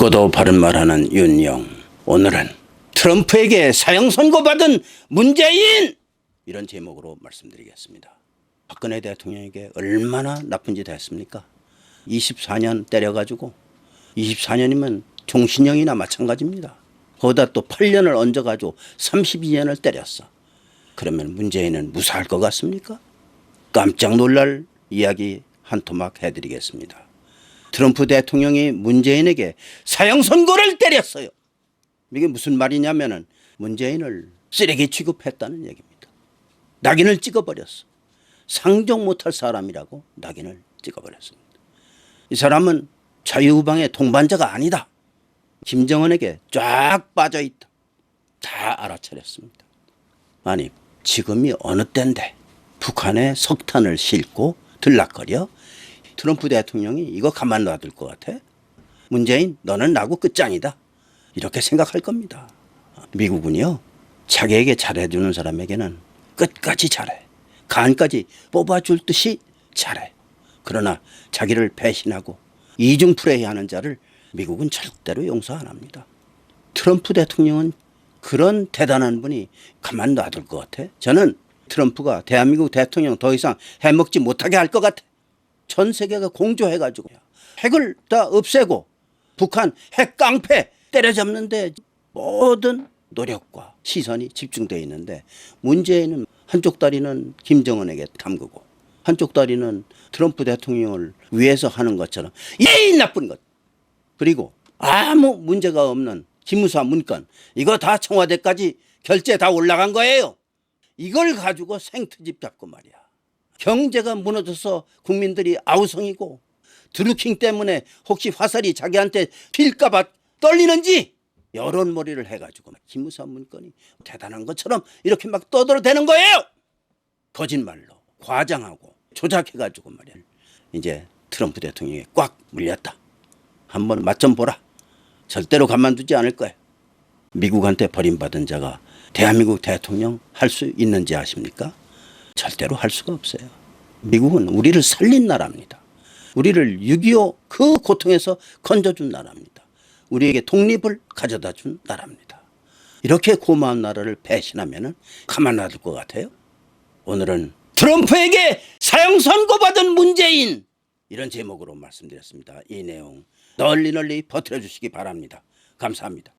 너도 바른 말하는 윤영. 오늘은 트럼프에게 사형 선고받은 문재인 이런 제목으로 말씀드리겠습니다. 박근혜 대통령에게 얼마나 나쁜 짓 했습니까? 24년 때려가지고 24년이면 종신형이나 마찬가지입니다. 거기다 또 8년을 얹어가지고 32년을 때렸어. 그러면 문재인은 무사할 것 같습니까? 깜짝 놀랄 이야기 한 토막 해드리겠습니다. 트럼프 대통령이 문재인에게 사형 선고를 때렸어요. 이게 무슨 말이냐면은 문재인을 쓰레기 취급했다는 얘기입니다. 낙인을 찍어버렸어. 상종 못할 사람이라고 낙인을 찍어버렸습니다. 이 사람은 자유우방의 동반자가 아니다. 김정은에게 쫙 빠져 있다. 다 알아차렸습니다. 아니 지금이 어느 때인데 북한에 석탄을 싣고 들락거려 트럼프 대통령이 이거 가만 놔둘 것 같아? 문재인 너는 나고 끝장이다. 이렇게 생각할 겁니다. 미국은요 자기에게 잘해주는 사람에게는 끝까지 잘해. 간까지 뽑아줄 듯이 잘해. 그러나 자기를 배신하고 이중 플레이하는 자를 미국은 절대로 용서 안 합니다. 트럼프 대통령은 그런 대단한 분이 가만 놔둘 것 같아? 저는 트럼프가 대한민국 대통령 더 이상 해먹지 못하게 할 것 같아. 전 세계가 공조해가지고 핵을 다 없애고 북한 핵 깡패 때려잡는데 모든 노력과 시선이 집중되어 있는데 문재인은 한쪽 다리는 김정은에게 담그고 한쪽 다리는 트럼프 대통령을 위해서 하는 것처럼 이 나쁜 것 그리고 아무 문제가 없는 기무사 문건 이거 다 청와대까지 결제 다 올라간 거예요. 이걸 가지고 생트집 잡고 말이야. 경제가 무너져서 국민들이 아우성이고 드루킹 때문에 혹시 화살이 자기한테 필까봐 떨리는지 여론몰이를 해가지고 기무사 문건이 대단한 것처럼 이렇게 막 떠들어대는 거예요. 거짓말로 과장하고 조작해가지고 말이야. 이제 트럼프 대통령이 꽉 물렸다. 한번 맛 좀 보라. 절대로 가만두지 않을 거예요. 미국한테 버림받은 자가 대한민국 대통령 할 수 있는지 아십니까? 절대로 할 수가 없어요. 미국은 우리를 살린 나라입니다. 우리를 6.25 그 고통에서 건져준 나라입니다. 우리에게 독립을 가져다 준 나라입니다. 이렇게 고마운 나라를 배신하면 가만 놔둘 것 같아요? 오늘은 트럼프에게 사형 선고받은 문재인 이런 제목으로 말씀드렸습니다. 이 내용 널리 널리 퍼뜨려 주시기 바랍니다. 감사합니다.